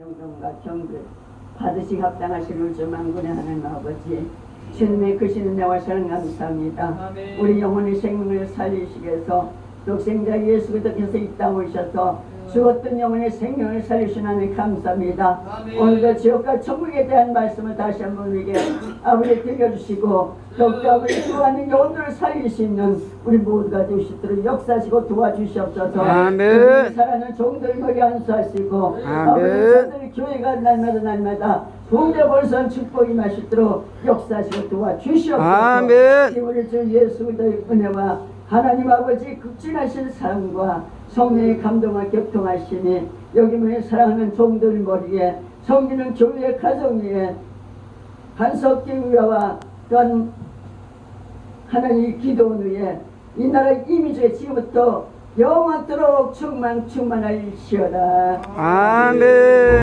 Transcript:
영광과 경배 받으시 합당하시는 주 만군의 하나님 아버지 주님의 크신 은혜와 사랑 감사합니다. 아멘. 우리 영혼의 생명을 살리시기 위해서 독생자 예수 그리스도께서 이 땅에 오셔서 죽었던 영혼의 생명을 살리신 하나님 감사합니다. 아멘. 오늘도 지옥과 천국에 대한 말씀을 다시 한번 우리에게 아버지 들려주시고 더욱더 아버지 구하는 영혼들을 살릴 수 있는 우리 모두가 될 수 있도록 역사하시고 도와주시옵소서 아멘. 사랑하는 종들 머리 안수하시고 아멘. 아버지 교회가 날마다 날마다 동대 벌선 축복이 마시도록 역사하시고 도와주시옵소서 아멘. 우리 주 예수 그리스도의 은혜와 하나님 아버지 극진하신 사랑과 성령의 감동과 격통하심이 여기 모인 사랑하는 종들 머리에 성기는 교회 가정 위에 한석기 위와 또한 하나님 기도원 위에 이 나라 이미지에 지금부터 영원토록 충만 충만할시어다 아멘.